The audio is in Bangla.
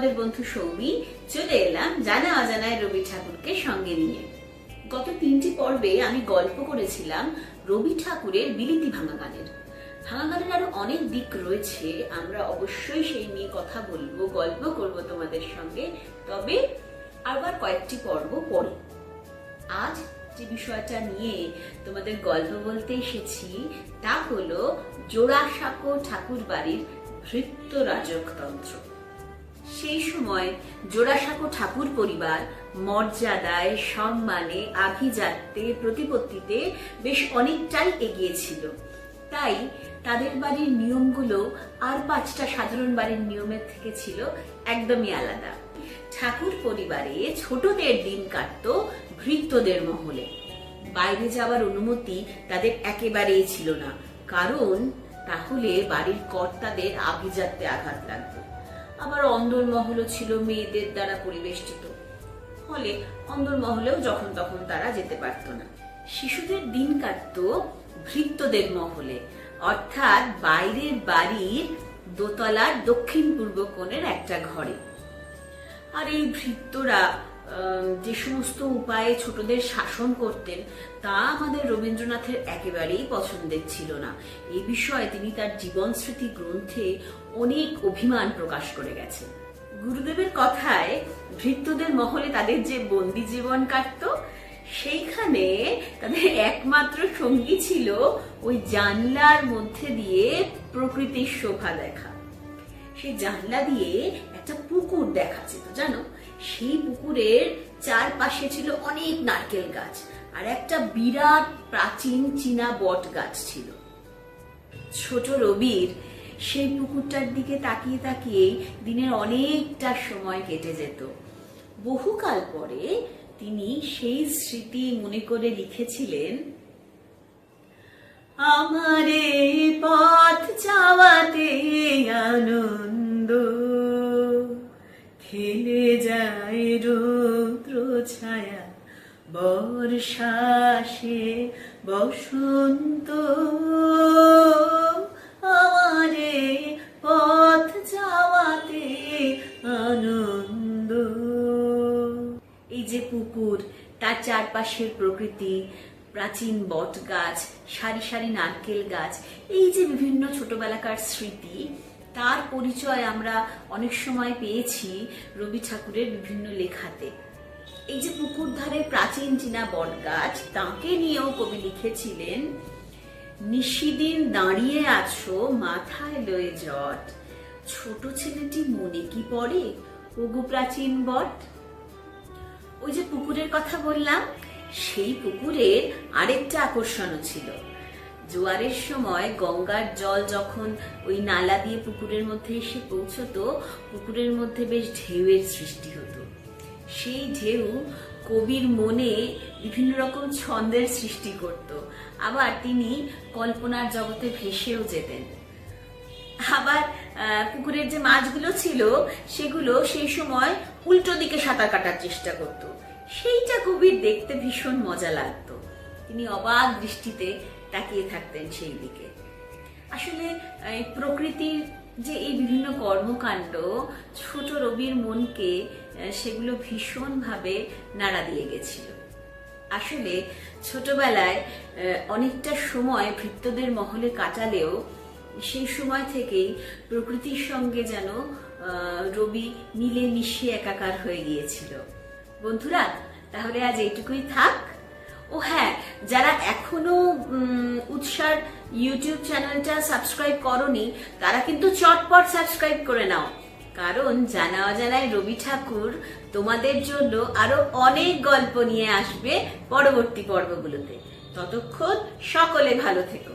তোমাদের বন্ধু সৌমি চলে এলাম জানা অজানায় রবি ঠাকুরকে সঙ্গে নিয়ে। গত তিনটি পর্বে আমি গল্প করেছিলাম রবি ঠাকুরের বিলিতি ভাঙা গানের। ভাঙা গানের আরও অনেক দিক রয়েছে, আমরা অবশ্যই সেই নিয়ে কথা বলব, গল্প করব তোমাদের সঙ্গে। তবে আবার কয়েকটি পর্ব পরে আজ যে বিষয়টা নিয়ে তোমাদের গল্প বলতে এসেছি, তা হলো জোড়াসাঁকো ঠাকুর বাড়ির ভৃত্য রাজকতন্ত্র সেই সময় জোড়াসাঁকো ঠাকুর পরিবার মর্যাদায়, সম্মানে, আভিজাত্যে, প্রতিপত্তিতে বেশ অনেকটাই এগিয়ে ছিল। তাই তাদের বাড়ির নিয়মগুলো আর পাঁচটা সাধারণ বাড়ির নিয়মের থেকে ছিল একদমই আলাদা। ঠাকুর পরিবারে ছোটদের দিন কাটত ভৃত্যদের মহলে। বাইরে যাওয়ার অনুমতি তাদের একেবারেই ছিল না। কারণ তাহলে বাড়ির কর্তাদের আভিজাত্যে আঘাত লাগবে আবার অন্দরমহলও ছিল মেয়েদের দ্বারা পরিবেষ্টিত। ফলে অন্দরমহলেও যখন তখন তারা যেতে পারত না। শিশুদের দিন কাটত ভৃত্যদের মহলে। অর্থাৎ বাইরের বাড়ির দোতলার দক্ষিণ পূর্ব কোণের একটা ঘরে। আর এই ভৃত্যরা যে সমস্ত উপায়ে ছোটদের শাসন করতেন, তা আমাদের রবীন্দ্রনাথের একেবারেই পছন্দের ছিল না। এই বিষয়ে তিনি তার জীবন স্মৃতি গ্রন্থে অনেক অভিমান প্রকাশ করে গেছেন। গুরুদেবের কথায় ভৃত্যদের মহলে তাদের যে বন্দি জীবন কাটত, সেইখানে তাদের একমাত্র সঙ্গী ছিল ওই জানলার মধ্যে দিয়ে প্রকৃতির শোভা দেখা। সেই জানলা দিয়ে একটা পুকুর দেখা যেত জানো? সেই পুকুরের চারপাশে ছিল অনেক নারকেল গাছ আর একটা বিরাট প্রাচীন চীনা বট গাছ ছিল। ছোট রবির সেই পুকুরটার দিকে তাকিয়ে তাকিয়ে দিনের অনেকটা সময় কেটে যেত। বহুকাল পরে তিনি সেই স্মৃতি মনে করে লিখেছিলেন, আমারে রৌদ্র ছায়া, বর্ষাসে বসন্ত। আমারে পথ যাওয়াতে আনন্দ। এই যে পুকুর, তার চারপাশের প্রকৃতি, প্রাচীন বট গাছ সারি সারি নারকেল গাছ, এই যে বিভিন্ন ছোটবেলাকার স্মৃতি তার পরিচয় আমরা অনেক সময় পেয়েছি রবি ঠাকুরের বিভিন্ন লেখাতে। এই যে পুকুর ধারে প্রাচীন চীনা বট গাছ তাকে নিয়েও কবি লিখেছিলেন, নিশিদিন দাঁড়িয়ে আছো, মাথায় লয়ে জট। ছোট ছেলেটি মনে কি পড়ে, ওগো প্রাচীন বট? ওই যে পুকুরের কথা বললাম, সেই পুকুরের আরেকটা আকর্ষণও ছিল। জোয়ারের সময় গঙ্গার জল যখন ওই নালা দিয়ে পুকুরের মধ্যে এসে পৌঁছতো, পুকুরের মধ্যে বেশ ঢেউয়ের সৃষ্টি হতো। সেই ঢেউ কবির মনে বিভিন্ন রকম ছন্দের সৃষ্টি করত। আবার তিনি কল্পনার জগতে ভেসেও যেতেন। আবার পুকুরের যে মাছগুলো ছিল, সেগুলো সেই সময় উল্টো দিকে সাঁতার কাটার চেষ্টা করত। সেইটা কবির দেখতে ভীষণ মজা লাগতো। তিনি অবাক দৃষ্টিতে তাকিয়ে থাকতেন সেই দিকে। আসলে প্রকৃতির যে এই বিভিন্ন কর্মকাণ্ড, ছোট রবির মনকে সেগুলো ভীষণভাবে নাড়া দিয়ে গেছিল। আসলে, ছোটবেলায় অনেকটা সময় ভৃত্যদের মহলে কাটালেও, সেই সময় থেকেই প্রকৃতির সঙ্গে যেন রবি মিলে মিশে একাকার হয়ে গিয়েছিল। বন্ধুরা, তাহলে আজ এইটুকুই থাক। ও হ্যাঁ যারা এখনও উৎসার ইউটিউব চ্যানেলটা সাবস্ক্রাইব করনি, তারা কিন্তু চটপট সাবস্ক্রাইব করে নাও। কারণ জানা অজানায় রবি ঠাকুর তোমাদের জন্য আরও অনেক গল্প নিয়ে আসবে পরবর্তী পর্বগুলোতে। ততক্ষণ সকলে ভালো থেকো।